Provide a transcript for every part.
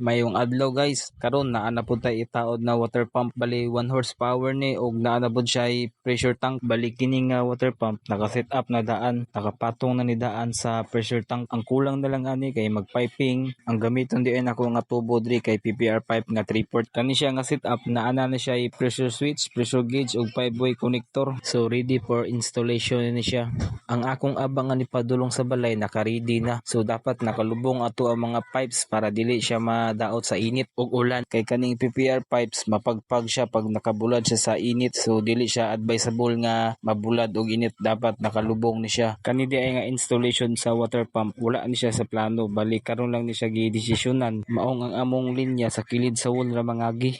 Mayong adlaw guys, karon naa na pud tay itaod na water pump bali 1 horsepower ni og naa na pud siya pressure tank bali kini nga water pump naka-set up na daan, nakapatong na ni daan sa pressure tank. Ang kulang na lang ani kay mag-piping. Ang gamiton di ay nako nga tubo diri kay PPR pipe nga 3 port. Kani siya nga set up naa na na siya pressure switch, pressure gauge ug 5 way connector. So ready for installation ni siya. Ang akong abang nga ni padulong sa balay naka-ready na. So dapat nakalubong ato ang mga pipes para dili siya madaot sa init ug ulan. Kay kaning PPR pipes mapagpag siya pag nakabulad siya sa init. So dili siya advisable nga mabulad og init. Dapat nakalubong ni siya. Kani di ay nga installation sa water pump. Wala ni siya sa plano. Bali karon lang ni siya gidesisyonan. Maong ang among linya sa kilid sa wall ra mangagi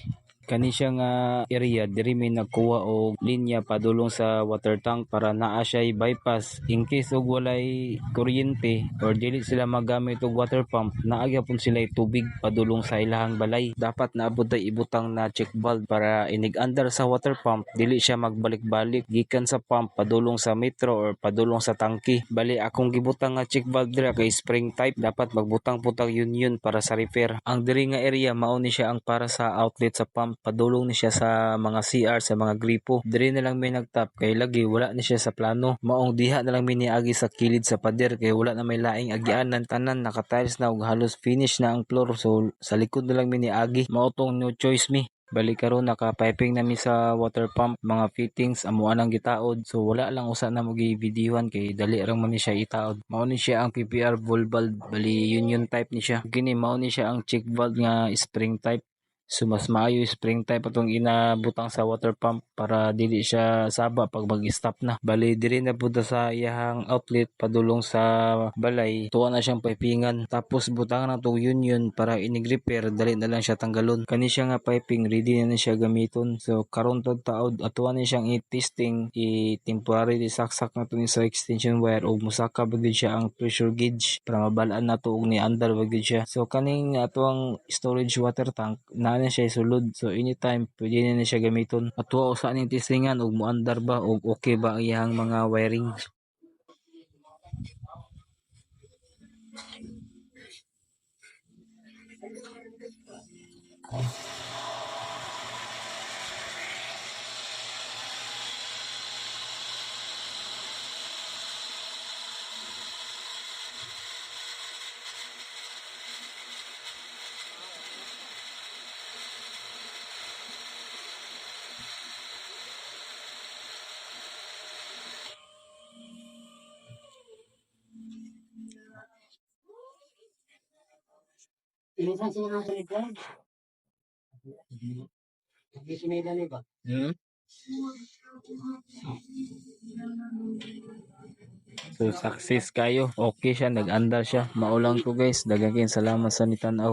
kani siya nga area diri may nagkuha og linya padulong sa water tank para naa siya bypass in case og walay kuryente or dili sila magamit og water pump naa gyapon sila tubig padulong sa ilahang balay. Dapat naabot tay ibutang na check valve para inig-andar sa water pump. Dili siya magbalik-balik gikan sa pump padulong sa metro or padulong sa tangke. Bali akong gibutang nga check valve dira kay spring type dapat magbutang putang yun yun para sa repair. Ang diri nga area mao ni siya ang para sa outlet sa pump padulong ni siya sa mga CR sa mga gripo diri na lang may nagtap kay lagi wala ni siya sa plano maong diha na lang may sa kilid sa pader kay wala na may laing agianan tanan naka-tiles na ug halos finish na ang floor so sa likod na lang may niagi mao tong no choice mi Balik karon naka-piping nami sa water pump, mga fittings amo anang gitaod. So wala lang usa na mo gi-videohan kay dali ra man siya itaod. Mao ni siya ang PPR valve bali union type ni siya. Kini mao ni siya ang check valve nga spring type. So maayo spring type atong inabutang sa water pump para dili siya saba pag mag-stop na. Bali diri na pud sa iyahang outlet padulong sa balay. Tuwa na siyang pipingan. Tapos butangan na tong union para inig-repair dali na lang siya tanggalon. Kani siya nga piping ready na ni siya gamiton. So karon tod taod atuan ni siyang i-testing i-temporary saksak na to ni sa extension wire ug musaka ba gid siya ang pressure gauge para mabalaan na to og ni andar ba gid siya. So kaning atuang storage water tank na na siya sulod. So anytime pwede na ni siya gamiton. Atuwa usa ning testingan ug muandar ba ug okay ba ang mga wiring. Minsan sila nang sunod lang. Hindi sinida ni ba? Hmm? So success kayo. Okay siya, nag-andar siya. Maulang ko guys. Dagagin salamat sa nitanaw.